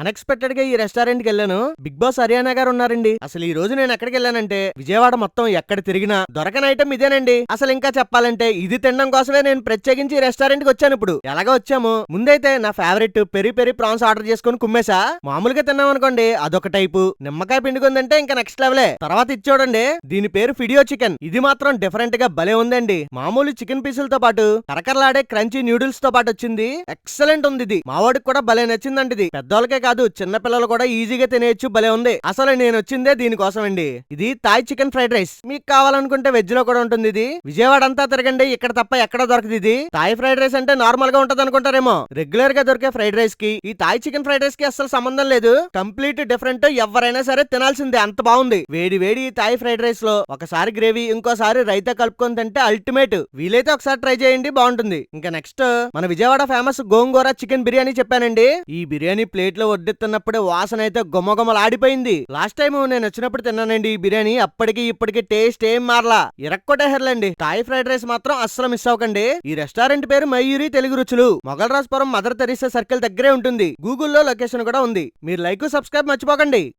అన్ఎక్స్పెక్టెడ్గా ఈ రెస్టారెంట్కి వెళ్ళాను. బిగ్ బాస్ హర్యానా గారు ఉన్నారండి. అసలు ఈ రోజు నేను ఎక్కడికి వెళ్ళానంటే విజయవాడ మొత్తం ఎక్కడ తిరిగినా దొరకని ఐటమ్ ఇదేనండి. అసలు ఇంకా చెప్పాలంటే ఇది తినడం కోసమే నేను ప్రత్యేకించి రెస్టారెంట్కి వచ్చాను ఇప్పుడు. ఎలాగో వచ్చాము. ముందైతే నా favourite peri peri prawns order చేసుకుని కుమ్మేసా. మామూలుగా తిన్నాం అనుకోండి అదొక టైపు నిమ్మకాయ పిండుకుందంటే ఇంకా నెక్స్ట్ లెవెలే తర్వాత ఇది చూడండి. దీని పేరు ఫిడియో చికెన్ ఇది మాత్రం డిఫరెంట్గా భలే ఉందండి. మామూలు చికెన్ పీసులతో పాటు కరకరలాడే క్రంచీ నూడిల్స్తో పాటు వచ్చింది. ఎక్సలెంట్ ఉంది ఇది. మావాడికి కూడా భలే నచ్చిందండి ఇది. పెద్దోళ్ళకే కాదు చిన్న పిల్లలు కూడా ఈజీగా తినేయచ్చు భలే ఉంది. అసలు నేను వచ్చిందే దీనికోసం అండి ఇది థాయ్ చికెన్ ఫ్రైడ్ రైస్ మీకు కావాలనుకుంటే వెజ్లో కూడా ఉంటుంది ఇది. విజయవాడ అంతా తిరగండి ఇక్కడ తప్ప ఎక్కడ దొరకదు ఇది. థాయ్ ఫ్రైడ్ రైస్ అంటే నార్మల్గా ఉంటది అనుకుంటారేమో. రెగ్యులర్గా దొరికే ఫ్రైడ్ రైస్కి. ఈ థాయ్ చికెన్ ఫ్రైడ్ రైస్కి అసలు సంబంధం లేదు. కంప్లీట్ డిఫరెంట్ ఎవరైనా సరే తినాల్సిందే. అంత బాగుంది. వేడి వేడి ఈ థాయ్ ఫ్రైడ్ రైస్లో ఒకసారి గ్రేవీ ఇంకోసారి రైతా కలుపుకొని తింటే అల్టిమేట్ వీలైతే ఒకసారి ట్రై చేయండి బాగుంటుంది. ఇంకా నెక్స్ట్ మన విజయవాడ ఫేమస్ గోంగూర చికెన్ బిర్యానీ చెప్పానండి. ఈ బిర్యానీ ప్లేట్లో వడ్డెత్తున్నప్పుడే వాసన అయితే గుమ్మగుమ్మలాడిపోయింది లాస్ట్ టైం నేను వచ్చినప్పుడు తిన్నానండి ఈ బిర్యానీ. అప్పటికి ఇప్పటికి టేస్ట్ ఏం మారలా. ఇరక్కొట్టేహర్లండి థాయ్ ఫ్రైడ్ రైస్ మాత్రం అస్సలు మిస్ అవ్వకండి. ఈ రెస్టారెంట్ పేరు మయూరి తెలుగు రుచులు. Mogalrajapuram Mother Teresa circle దగ్గరే ఉంటుంది. గూగుల్లో లొకేషన్ కూడా ఉంది. మీరు లైక్ సబ్స్క్రైబ్ మర్చిపోకండి.